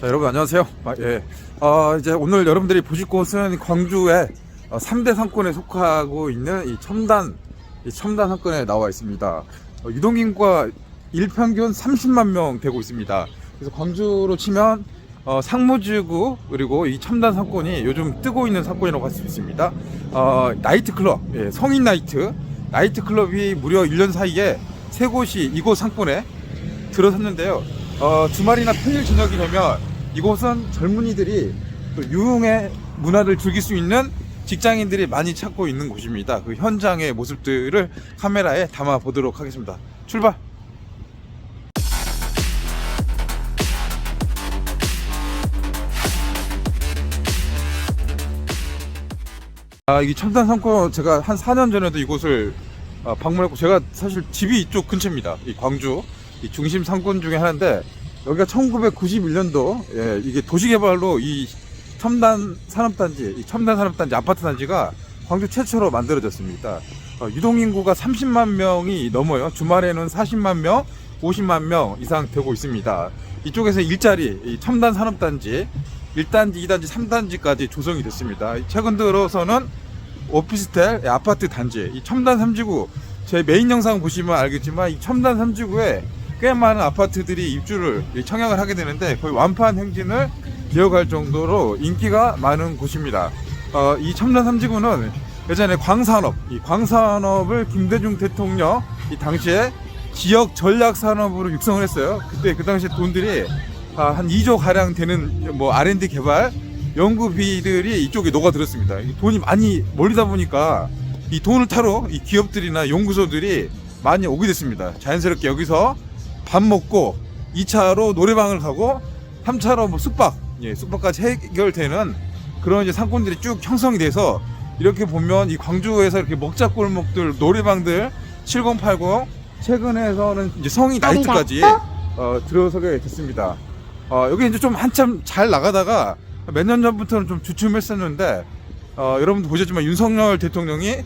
자, 여러분 안녕하세요. 아, 예. 어, 이제 오늘 여러분들이 보실 곳은 광주의 어, 3대 상권에 속하고 있는 이 첨단, 이 첨단 상권에 나와 있습니다. 어, 유동인구가 일평균 30만 명 되고 있습니다. 그래서 광주로 치면 어, 상무지구 그리고 이 첨단 상권이 요즘 뜨고 있는 상권이라고 할 수 있습니다. 어, 나이트 클럽, 예, 성인 나이트, 나이트 클럽이 무려 1년 사이에 세 곳이 이곳 상권에 들어섰는데요. 어, 주말이나 평일 저녁이 되면 이곳은 젊은이들이 그 유흥의 문화를 즐길 수 있는 직장인들이 많이 찾고 있는 곳입니다. 그 현장의 모습들을 카메라에 담아 보도록 하겠습니다. 출발! 아, 이 첨단 상권 제가 한 4년 전에도 이곳을 아, 방문했고 제가 사실 집이 이쪽 근처입니다. 이 광주 이 중심 상권 중에 하나인데 여기가 1991년도 예, 이게 도시개발로 이 첨단 산업단지, 이 첨단 산업단지 아파트 단지가 광주 최초로 만들어졌습니다. 어, 유동인구가 30만 명이 넘어요. 주말에는 40만 명, 50만 명 이상 되고 있습니다. 이쪽에서 일자리, 이 첨단 산업단지 1단지, 2단지, 3단지까지 조성이 됐습니다. 최근 들어서는 오피스텔, 예, 아파트 단지, 이 첨단 3지구, 제 메인 영상 보시면 알겠지만 이 첨단 3지구에 꽤 많은 아파트들이 입주를 이 청약을 하게 되는데 거의 완판 행진을 이어갈 정도로 인기가 많은 곳입니다. 어, 이 첨단 3지구는 예전에 광산업, 이 광산업을 김대중 대통령 이 당시에 지역 전략 산업으로 육성을 했어요. 그때 그 당시에 돈들이 아, 한 2조 가량 되는 뭐 R&D 개발 연구비들이 이쪽에 녹아들었습니다. 이 돈이 많이 몰리다 보니까 이 돈을 타러 이 기업들이나 연구소들이 많이 오게 됐습니다. 자연스럽게 여기서 밥 먹고 2차로 노래방을 가고 3차로 뭐 숙박, 예, 숙박까지 해결되는 그런 이제 상권들이 쭉 형성이 돼서 이렇게 보면 이 광주에서 이렇게 먹자 골목들, 노래방들 7080 최근에서는 이제 성이 나이트까지 어, 들어서게 됐습니다. 어, 여기 이제 좀 한참 잘 나가다가 몇 년 전부터는 좀 주춤했었는데 어, 여러분도 보셨지만 윤석열 대통령이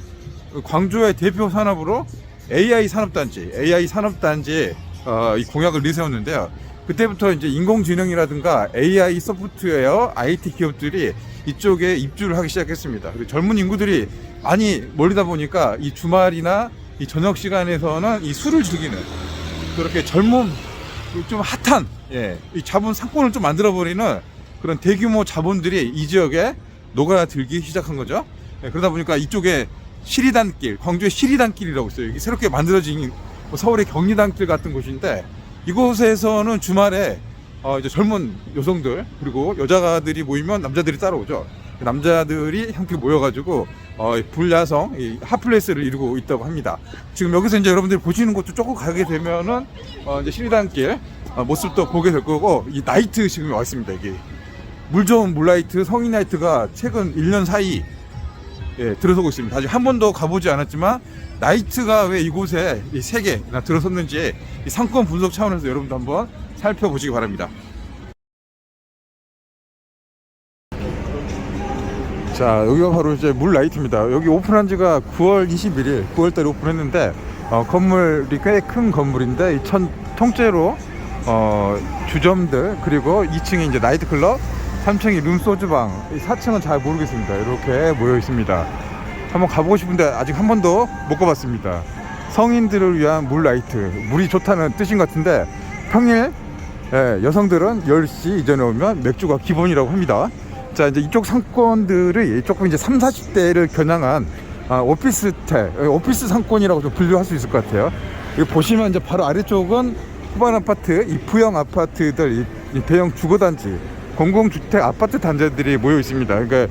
그 광주의 대표 산업으로 AI 산업단지, AI 산업단지 어, 이 공약을 내세웠는데요. 그때부터 이제 인공지능이라든가 AI 소프트웨어, IT 기업들이 이쪽에 입주를 하기 시작했습니다. 그리고 젊은 인구들이 많이 몰리다 보니까 이 주말이나 이 저녁 시간에서는 이 술을 즐기는 그렇게 젊은 좀 핫한 예, 이 자본 상권을 좀 만들어 버리는 그런 대규모 자본들이 이 지역에 녹아들기 시작한 거죠. 예, 그러다 보니까 이쪽에 시리단길, 광주의 시리단길이라고 있어요. 여기 새롭게 만들어진 뭐 서울의 경리단길 같은 곳인데 이곳에서는 주말에 어, 이제 젊은 여성들 그리고 여자들이 모이면 남자들이 따라오죠. 그 남자들이 함께 모여가지고 어, 이 불야성 이 핫플레이스를 이루고 있다고 합니다. 지금 여기서 이제 여러분들이 보시는 곳도 조금 가게 되면은 어, 이제 시리단길 어, 모습도 보게 될 거고 이 나이트 지금 와 있습니다. 이게 물 좋은 물라이트 성인 나이트가 최근 1년 사이 예, 들어서고 있습니다. 아직 한 번도 가보지 않았지만 나이트가 왜 이곳에 이세 개나 들어섰는지 이 상권 분석 차원에서 여러분도 한번 살펴보시기 바랍니다. 자 여기가 바로 이제 물라이트입니다. 여기 오픈한 지가 9월 21일 9월달에 오픈했는데 어, 건물이 꽤 큰 건물인데 이 천, 통째로 어, 주점들 그리고 2층에 이제 나이트클럽 3층이 룸소주방 4층은 잘 모르겠습니다. 이렇게 모여 있습니다. 한번 가보고 싶은데 아직 한 번도 못 가봤습니다. 성인들을 위한 물라이트 물이 좋다는 뜻인 것 같은데 평일 예, 여성들은 10시 이전에 오면 맥주가 기본이라고 합니다. 자, 이제 이쪽 상권들이 조금 이제 3, 40대를 겨냥한 아, 오피스텔, 예, 오피스 상권이라고 좀 분류할 수 있을 것 같아요. 여기 보시면 이제 바로 아래쪽은 후반 아파트, 이 부영 아파트들, 이, 이 대형 주거단지, 공공주택 아파트 단지들이 모여 있습니다. 그러니까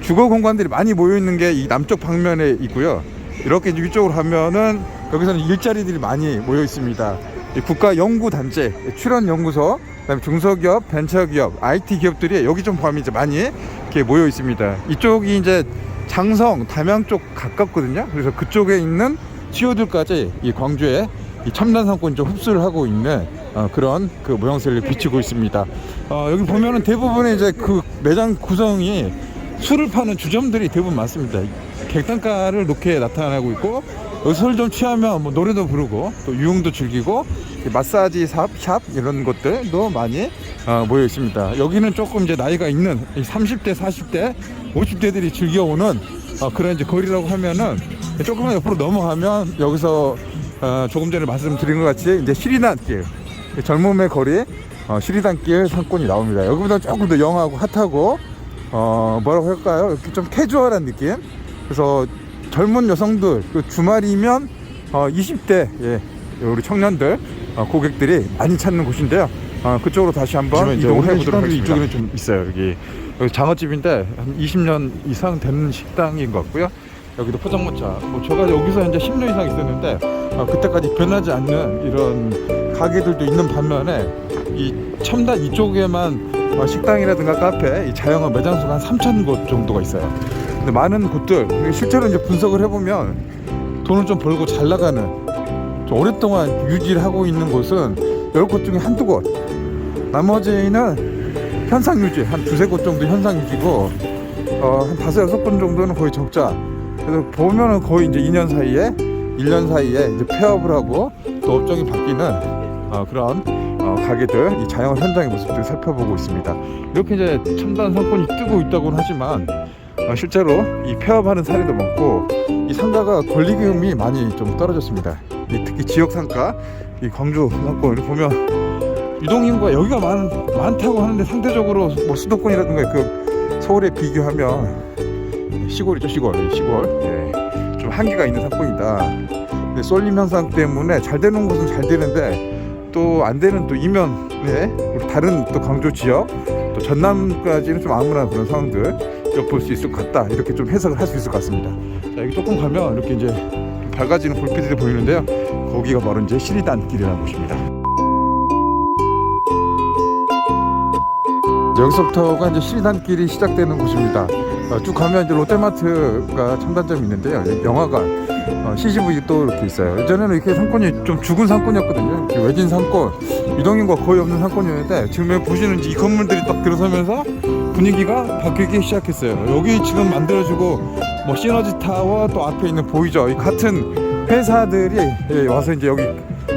주거 공간들이 많이 모여 있는 게 이 남쪽 방면에 있고요. 이렇게 위쪽으로 가면은 여기서는 일자리들이 많이 모여 있습니다. 이 국가 연구 단지, 출연 연구소, 그다음에 중소기업, 벤처기업, IT 기업들이 여기 좀 포함이 이제 많이 이렇게 모여 있습니다. 이쪽이 이제 장성, 담양 쪽 가깝거든요. 그래서 그쪽에 있는 CEO들까지 이 광주에 이 첨단 상권 좀 흡수를 하고 있는 어, 그런 그 모양새를 비치고 있습니다. 어, 여기 보면은 대부분의 이제 그 매장 구성이 술을 파는 주점들이 대부분 많습니다. 객단가를 높게 나타나고 있고 여기 술좀 취하면 뭐 노래도 부르고 또 유흥도 즐기고 마사지 샵, 샵 이런 것들도 많이 어, 모여 있습니다. 여기는 조금 이제 나이가 있는 30대, 40대, 50대들이 즐겨오는 어, 그런 이제 거리라고 하면은 조금만 옆으로 넘어가면 여기서 어, 조금 전에 말씀드린 것 같이 이제 시리단길 젊음의 거리 어, 시리단길 상권이 나옵니다. 여기보다 조금 더 영하고 핫하고 어, 뭐라고 할까요? 이렇게 좀 캐주얼한 느낌. 그래서 젊은 여성들 그 주말이면 어, 20대 예, 우리 청년들 어, 고객들이 많이 찾는 곳인데요. 어, 그쪽으로 다시 한번 이동을 해보도록 하겠습니다. 이쪽에는 좀 있어요. 여기 여기 장어집인데 한 20년 이상 된 식당인 것 같고요. 여기도 포장마차. 뭐 제가 여기서 이제 10년 이상 있었는데 어, 그때까지 변하지 않는 이런 가게들도 있는 반면에 이 첨단 이쪽에만 어, 식당이라든가 카페, 이 자영업 매장 수가 한 3천 곳 정도가 있어요. 근데 많은 곳들 실제로 이제 분석을 해보면 돈을 좀 벌고 잘 나가는 좀 오랫동안 유지를 하고 있는 곳은 10곳 중에 한두 곳 나머지는 현상 유지 한 두세 곳 정도 현상 유지고 어, 한 다섯 여섯 번 정도는 거의 적자 그래서 보면은 거의 이제 2년 사이에 1년 사이에 이제 폐업을 하고 또 업종이 바뀌는 어, 그런 어, 가게들 이 자영업 현장의 모습들을 살펴보고 있습니다 이렇게 이제 첨단 상권이 뜨고 있다고는 하지만 어, 실제로 이 폐업하는 사례도 많고 이 상가가 권리금이 많이 좀 떨어졌습니다. 이 특히 지역 상가, 이 광주 상권을 보면 유동인구가 여기가 많, 많다고 하는데 상대적으로 뭐 수도권이라든가 그 서울에 비교하면 시골이죠 시골. 시골. 예, 좀 한계가 있는 상권이다. 근데 쏠림 현상 때문에 잘 되는 곳은 잘 되는데 또 안 되는 또 이면에 우리 다른 또 광주 지역 또 전남까지는 좀 암울한 그런 상황들 엿볼 수 있을 것 같다. 이렇게 좀 해석을 할 수 있을 것 같습니다. 자 여기 조금 가면 이렇게 이제 좀 밝아지는 불빛들이 보이는데요. 거기가 바로 이제 시리단길이라는 곳입니다 여기서부터가 이제 시리단길이 시작되는 곳입니다 어, 쭉 가면 이제 롯데마트가 첨단점이 있는데요 영화관 어, CGV 또 이렇게 있어요 예전에는 이렇게 상권이 좀 죽은 상권이었거든요 외진 상권 유동인구가 거의 없는 상권이었는데 지금 여기 보시는 이 건물들이 딱 들어서면서 분위기가 바뀌기 시작했어요. 여기 지금 만들어지고 뭐 시너지 타워 또 앞에 있는 보이죠. 이 같은 회사들이 예, 와서 이제 여기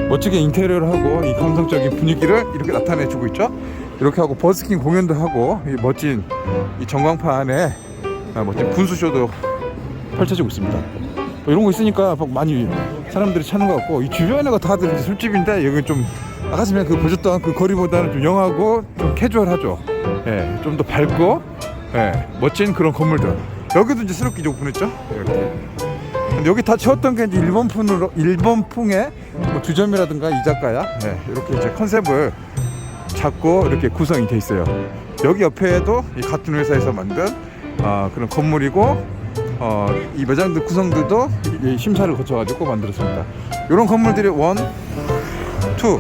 멋지게 인테리어를 하고 이 감성적인 분위기를 이렇게 나타내주고 있죠. 이렇게 하고 버스킹 공연도 하고 이 멋진 이 전광판에 아, 멋진 분수쇼도 펼쳐지고 있습니다. 뭐 이런 거 있으니까 막 많이 사람들이 찾는 것 같고 이 주변에가 다들 이제 술집인데 여기 좀 아까 전에 그 보셨던 그 거리보다는 좀 영하고 좀 캐주얼하죠. 예, 좀 더 밝고 예, 멋진 그런 건물들. 여기도 이제 새롭게 좀 보냈죠. 이렇게. 근데 여기 다 채웠던 게 이제 일본풍으로 일본풍의 뭐 주점이라든가 이자카야 예, 이렇게 이제 컨셉을 잡고 이렇게 구성이 돼 있어요. 여기 옆에도 이 같은 회사에서 만든 아, 그런 건물이고 어, 이 매장들 구성들도 심사를 거쳐가지고 만들었습니다. 이런 건물들이 원, 투,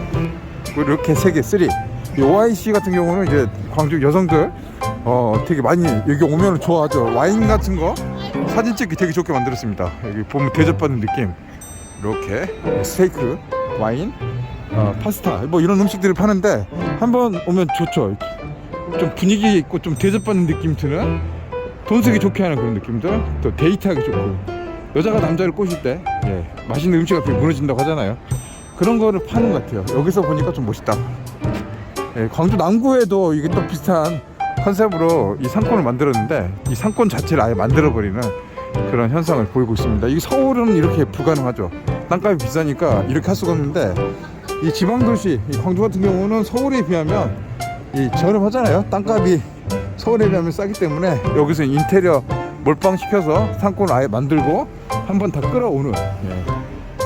뭐 이렇게 세 개, 쓰리. 이 OIC 같은 경우는 이제 광주 여성들 어, 되게 많이 여기 오면 좋아하죠. 와인 같은 거 사진 찍기 되게 좋게 만들었습니다. 여기 보면 대접받는 느낌. 이렇게 스테이크, 와인, 어, 파스타 뭐 이런 음식들을 파는데 한번 오면 좋죠. 좀 분위기 있고 좀 대접받는 느낌 드는 돈 쓰기 좋게 하는 그런 느낌들 또 데이트하기 좋고. 여자가 남자를 꼬실 때 예, 맛있는 음식 앞에 무너진다고 하잖아요. 그런 거를 파는 것 같아요. 여기서 보니까 좀 멋있다. 예, 광주 남구에도 이게 또 비슷한 컨셉으로 이 상권을 만들었는데 이 상권 자체를 아예 만들어버리는 그런 현상을 보이고 있습니다. 이 서울은 이렇게 불가능하죠. 땅값이 비싸니까 이렇게 할 수가 없는데 이 지방 도시 이 광주 같은 경우는 서울에 비하면 이 저렴하잖아요 땅값이 서울에 비하면 싸기 때문에 여기서 인테리어 몰빵 시켜서 상권을 아예 만들고 한 번 다 끌어오는 예.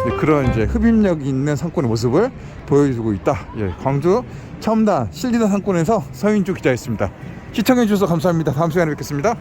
예, 그런 이제 흡입력 있는 상권의 모습을 보여주고 있다. 예, 광주 첨단 실리단 상권에서 서인주 기자였습니다. 시청해 주셔서 감사합니다. 다음 시간에 뵙겠습니다.